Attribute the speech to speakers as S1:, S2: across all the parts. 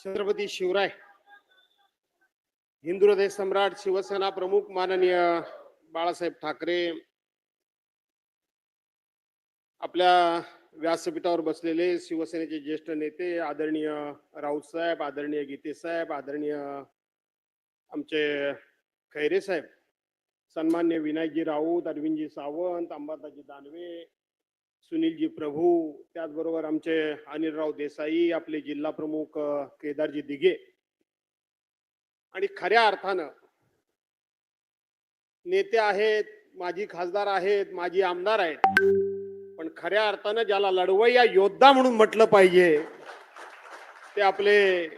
S1: छत्रपती शिवराय हिंदू हृदय सम्राट शिवसेना प्रमुख माननीय बाळासाहेब ठाकरे आपल्या व्यासपीठावर बसलेले शिवसेनेचे ज्येष्ठ नेते आदरणीय राऊत साहेब आदरणीय गीते साहेब आदरणीय आमचे खैरे साहेब सन्मान्य विनायकजी राऊत अरविंदजी सावंत अंबादाजी दानवे सुनीलजी प्रभू त्याचबरोबर आमचे अनिलराव देसाई आपले जिल्हा प्रमुख केदारजी दिघे. आणि खऱ्या अर्थानं नेते आहेत माजी खासदार आहेत माजी आमदार आहेत. पण खऱ्या अर्थानं ज्याला लढवय्या योद्धा म्हणून म्हटलं पाहिजे ते आपले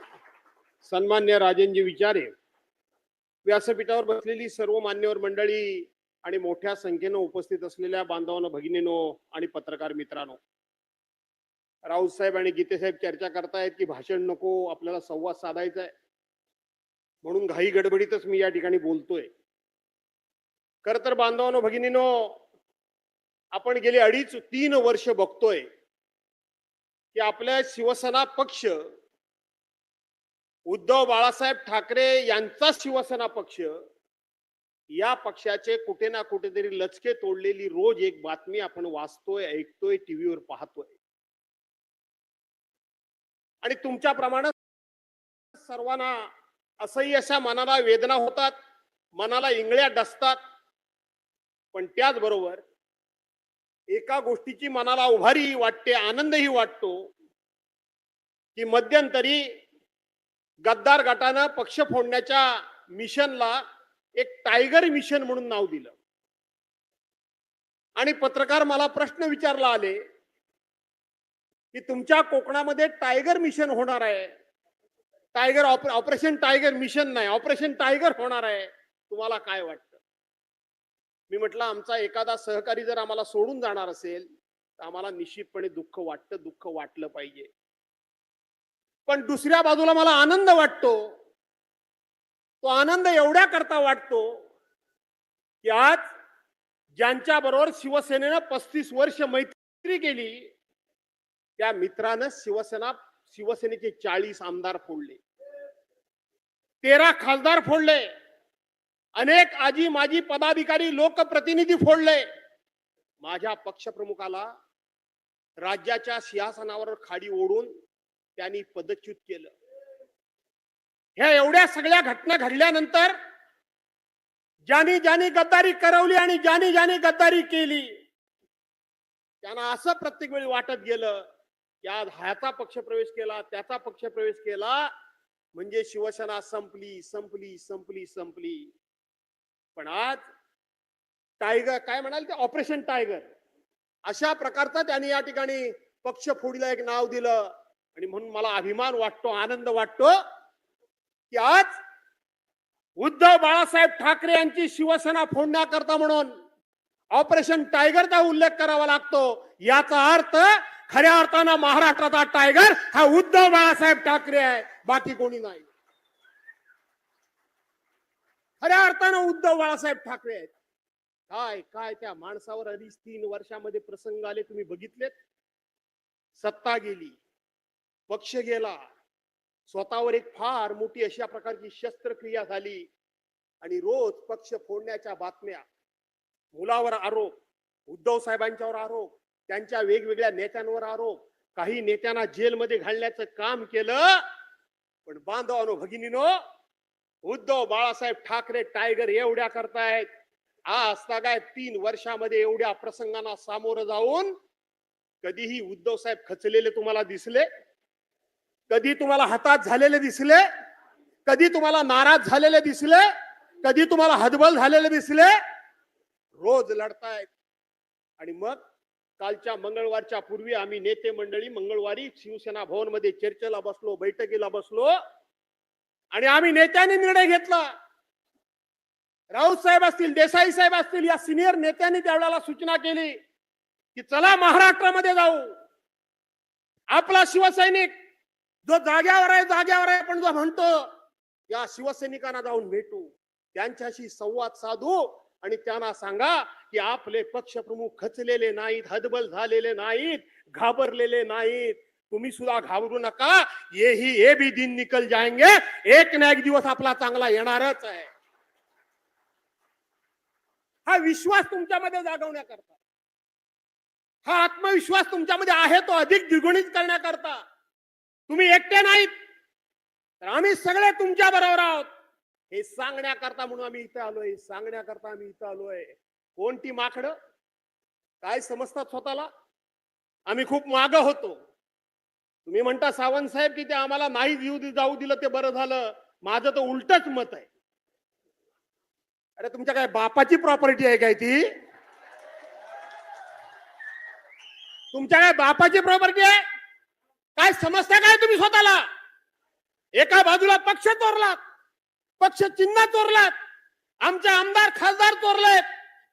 S1: सन्मान्य राजेंजी विचारे. व्यासपीठावर बसलेली सर्व मान्यवर मंडळी आणि मोठ्या संख्येनं उपस्थित असलेल्या बांधवांनो भगिनीनो आणि पत्रकार मित्रांनो. राऊत साहेब आणि गीतेसाहेब चर्चा करतायत की भाषण नको आपल्याला संवाद साधायचा आहे म्हणून घाई गडबडीतच मी या ठिकाणी बोलतोय. खर तर बांधवानो भगिनीनो आपण गेले अडीच तीन वर्ष बघतोय की आपल्या शिवसेना पक्ष उद्धव बाळासाहेब ठाकरे यांचा शिवसेना पक्ष या पक्षाचे कुठे ना कुठेतरी लचके तोडलेली रोज एक बातमी आपण वाचतोय ऐकतोय टीव्हीवर पाहतोय. आणि तुमच्याप्रमाणे सर्वांना असह्य अशा मनाला वेदना होतात मनाला इंगळ्या डसतात. पण त्याचबरोबर एका गोष्टीची मनाला उभारी वाटते आनंदही वाटतो की मध्यंतरी गद्दार गटानं पक्ष फोडण्याच्या मिशनला एक टायगर मिशन म्हणून नाव दिलं. आणि पत्रकार मला प्रश्न विचारला आले की तुमच्या कोकणामध्ये टायगर मिशन होणार आहे. टायगर ऑपरेशन टायगर मिशन नाही ऑपरेशन टायगर होणार आहे. तुम्हाला काय वाटतं? मी म्हटलं आमचा एखादा सहकारी जर आम्हाला सोडून जाणार असेल तर आम्हाला निश्चितपणे दुःख वाटतं दुःख वाटलं पाहिजे. पण दुसऱ्या बाजूला मला आनंद वाटतो तो आनंद एवढ्या करता वाटतो की आज ज्यांच्या बरोबर शिवसेनेनं पस्तीस वर्ष मैत्री केली त्या मित्रानं शिवसेना शिवसेनेचे चाळीस आमदार फोडले. तेरा खासदार फोडले. अनेक आजी माजी पदाधिकारी लोकप्रतिनिधी फोडले. माझ्या पक्षप्रमुखाला राज्याच्या सिंहासनावर खाडी ओढून त्यांनी पदच्युत केलं. ह्या एवढ्या सगळ्या घटना घडल्यानंतर ज्यानी ज्यानी गद्दारी करवली आणि ज्यानी ज्यानी गद्दारी केली त्यांना असं प्रत्येक वेळी वाटत गेलं की आज ह्याचा पक्ष प्रवेश केला त्याचा पक्ष प्रवेश केला म्हणजे शिवसेना संपली संपली संपली संपली. पण आज टायगर काय म्हणाल ते? Operation tiger. अशा प्रकारचा त्यांनी या ठिकाणी पक्ष फोडीला एक नाव दिलं आणि म्हणून मला अभिमान वाटतो आनंद वाटतो. की आज उद्धव बाळासाहेब ठाकरे यांची शिवसेना फोडण्याकरता म्हणून ऑपरेशन टायगरचा उल्लेख करावा लागतो. याचा अर्थ खऱ्या अर्थानं महाराष्ट्राचा टायगर हा उद्धव बाळासाहेब ठाकरे आहे. बाकी कोणी नाही. खऱ्या अर्थानं उद्धव बाळासाहेब ठाकरे आहेत. काय काय त्या माणसावर अडीच तीन वर्षामध्ये प्रसंग आले तुम्ही बघितलेत? सत्ता गेली पक्ष गेला स्वतःवर एक फार मोठी अशा प्रकारची शस्त्रक्रिया झाली. आणि रोज पक्ष फोडण्याच्या बातम्या मुलावर आरोप उद्धव साहेबांच्यावर आरोप त्यांच्या वेगवेगळ्या नेत्यांवर आरोप काही नेत्यांना जेलमध्ये घालण्याचं काम केलं. पण बांधवानो भगिनीनो उद्धव बाळासाहेब ठाकरे टायगर एवढ्या करतायत. आज काय तीन वर्षामध्ये एवढ्या प्रसंगांना सामोरं जाऊन कधीही उद्धव साहेब खचलेले तुम्हाला दिसले? कधी तुम्हाला हातात झालेले दिसले? कधी तुम्हाला नाराज झालेले दिसले? कधी तुम्हाला हदबल झालेले दिसले? रोज लढतायत. आणि मग कालच्या मंगळवारच्या पूर्वी आम्ही नेते मंडळी मंगळवारी शिवसेना भवनमध्ये चर्चेला बसलो बैठकीला बसलो. आणि आम्ही नेत्यांनी निर्णय घेतला. राऊत साहेब असतील देसाई साहेब असतील या सिनियर नेत्यांनी त्यावेळेला सूचना केली की चला महाराष्ट्रामध्ये जाऊ. आपला शिवसैनिक जो जाग्यावर आहे जाग्यावर आहे पण जो म्हणतो या शिवसैनिकांना जाऊन भेटू त्यांच्याशी संवाद साधू आणि त्यांना सांगा की आपले पक्षप्रमुख खचलेले नाहीत हदबल झालेले नाहीत घाबरलेले नाहीत. तुम्ही सुद्धा घाबरू नका ये ही ये भी दिन निकल जाएंगे एक ना एक दिवस आपला चांगला येणारच आहे. हा विश्वास तुमच्यामध्ये जागवण्याकरता. हा आत्मविश्वास तुमच्यामध्ये आहे तो अधिक द्विगुणित करण्याकरता. तुम्ही एकटे नाहीत. तर आम्ही सगळे तुमच्या बरोबर आहोत. हे सांगण्याकरता म्हणून आम्ही इथे आलोय. सांगण्याकरता आम्ही इथं आलोय. कोणती माकड? काय समजतात स्वतःला? आम्ही खूप माग होतो. तुम्ही म्हणता सावंत साहेब की ते आम्हाला नाही येऊ दि- जाऊ दिलं ते बरं झालं. माझं तर उलटच मत आहे. अरे तुमच्या काय बापाची प्रॉपर्टी आहे काय ती? तुमच्या काय बापाची प्रॉपर्टी आहे? काय समजता काय तुम्ही स्वतःला? एका बाजूला पक्ष चोरलात पक्ष चिन्ह चोरलात आमचे आमदार खासदार चोरलेत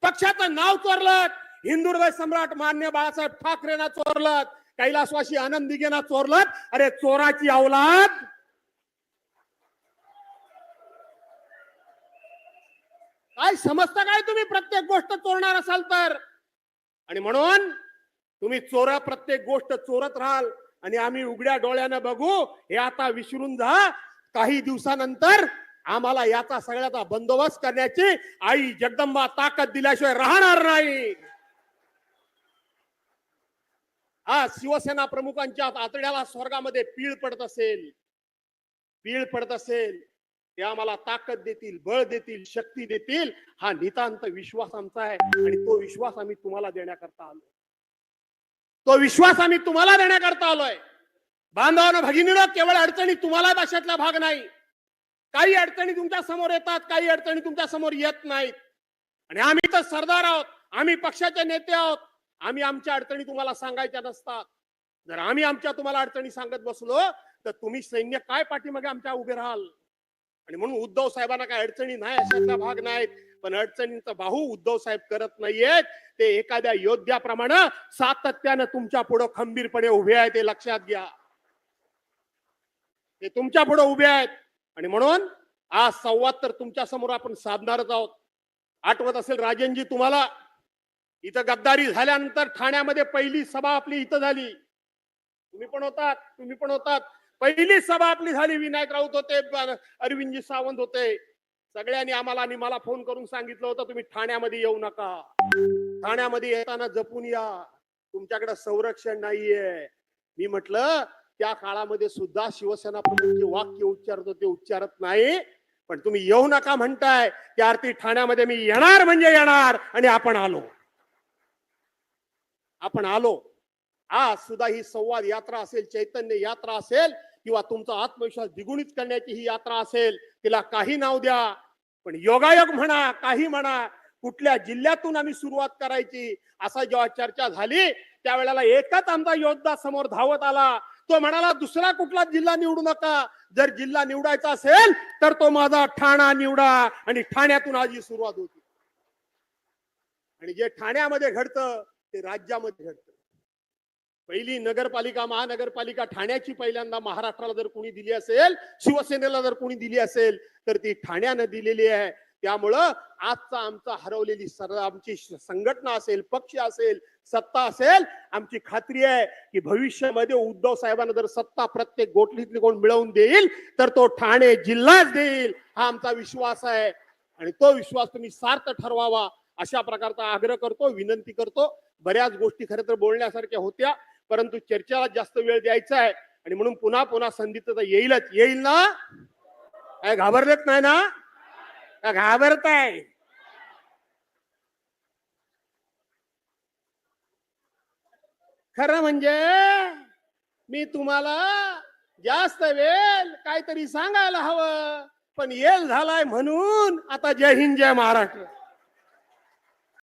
S1: पक्षाचं नाव चोरलं हिंदू सम्राट मान्य बाळासाहेब ठाकरेना चोरलं कैलासवासी आनंद दिघेना चोरलं अरे चोराची अवलाद काय समजता काय तुम्ही? प्रत्येक गोष्ट चोरणार असाल तर. आणि म्हणून तुम्ही चोरा प्रत्येक गोष्ट चोरत राहाल. आणि आम्ही उघड्या डोळ्यानं बघू हे आता विसरून जा. काही दिवसानंतर आम्हाला याचा सगळ्याचा बंदोबस्त करण्याची आई जगदंबा ताकद दिल्याशिवाय राहणार नाही. आज शिवसेना प्रमुखांच्या आतड्याला स्वर्गामध्ये पीळ पडत असेल. पीळ पडत असेल. ते आम्हाला ताकद देतील बळ देतील शक्ती देतील. हा नितांत विश्वास आमचा आहे आणि तो विश्वास आम्ही तुम्हाला देण्याकरता आलो तो विश्वास आम्ही तुम्हाला देण्याकरता आलोय. बांधवानं भगिनीनं केवळ अडचणी तुम्हाला भाषेतला भाग नाही. काही अडचणी तुमच्यासमोर येतात काही अडचणी तुमच्यासमोर येत नाहीत. आणि आम्ही तर सरदार आहोत आम्ही पक्षाचे नेते आहोत आम्ही आमच्या अडचणी तुम्हाला सांगायच्या नसतात. जर आम्ही आमच्या तुम्हाला अडचणी सांगत बसलो तर तुम्ही सैन्य काय पाठीमागे आमच्या उभे राहाल? आणि म्हणून उद्धव साहेबांना काय अडचणी नाही अशातला भाग नाहीत. पण अडचणींचा बाहू उद्धव साहेब करत नाहीयेत. ते एखाद्या योद्ध्याप्रमाणे सातत्यानं तुमच्यापुढे खंबीरपणे उभे आहेत ते लक्षात घ्या. ते तुमच्यापुढे उभे आहेत. आणि म्हणून आज संवाद तर तुमच्यासमोर आपण साधणारच आहोत. आठवत असेल राजनजी तुम्हाला? इथं गद्दारी झाल्यानंतर ठाण्यामध्ये पहिली सभा आपली इथं झाली. तुम्ही पण होतात तुम्ही पण होतात. पहिली सभा आपली झाली विनायक राऊत होते अरविंदजी सावंत होते. सगळ्यांनी आम्हाला आणि मला फोन करून सांगितलं होतं तुम्ही ठाण्यामध्ये येऊ नका. ठाण्यामध्ये येताना जपून या. तुमच्याकडे संरक्षण नाहीये. मी म्हटलं त्या काळामध्ये सुद्धा शिवसेना प्रमुख जे वाक्य उच्चारत होते उच्चारत नाही. पण तुम्ही येऊ नका म्हणताय. त्या अर्थी ठाण्यामध्ये मी येणार म्हणजे येणार आणि आपण आलो. आपण आलो. आज सुद्धा ही संवाद यात्रा असेल चैतन्य यात्रा असेल किंवा तुमचा आत्मविश्वास द्विगुणित करण्याची ही यात्रा असेल तिला काही नाव द्या. पण योगायोग म्हणा काही म्हणा कुठल्या जिल्ह्यातून आम्ही सुरुवात करायची असा जेव्हा चर्चा झाली त्यावेळेला एकच आमचा योद्धा समोर धावत आला. तो म्हणाला दुसरा कुठला जिल्हा निवडू नका. जर जिल्हा निवडायचा असेल तर तो माझा ठाणा निवडा. आणि ठाण्यातून आज ही सुरुवात होती. आणि जे ठाण्यामध्ये घडतं ते राज्यामध्ये घडतं. पहिली नगरपालिका महानगरपालिका ठाण्याची पहिल्यांदा महाराष्ट्राला जर कोणी दिली असेल शिवसेनेला जर कोणी दिली असेल तर ती ठाण्यानं दिलेली आहे. त्यामुळं आजचा आमचा हरवलेली सर आमची संघटना असेल पक्ष असेल सत्ता असेल आमची खात्री आहे की भविष्यामध्ये उद्धव साहेबांना जर सत्ता प्रत्येक गोठलीतली कोण मिळवून देईल तर तो ठाणे जिल्हाच देईल हा आमचा विश्वास आहे. आणि तो विश्वास तुम्ही सार्थ ठरवावा अशा प्रकारचा आग्रह करतो विनंती करतो. बऱ्याच गोष्टी खरं तर बोलण्यासारख्या होत्या. परंतु चर्चेला जास्त वेळ द्यायचा आहे आणि म्हणून पुन्हा पुन्हा संधी तर येईलच. येईल ना? काय घाबरलेत नाही ना? काय घाबरताय खरं म्हणजे मी तुम्हाला जास्त वेळ काहीतरी सांगायला हवं. पण येल झालाय म्हणून आता जय हिंद जय महाराष्ट्र.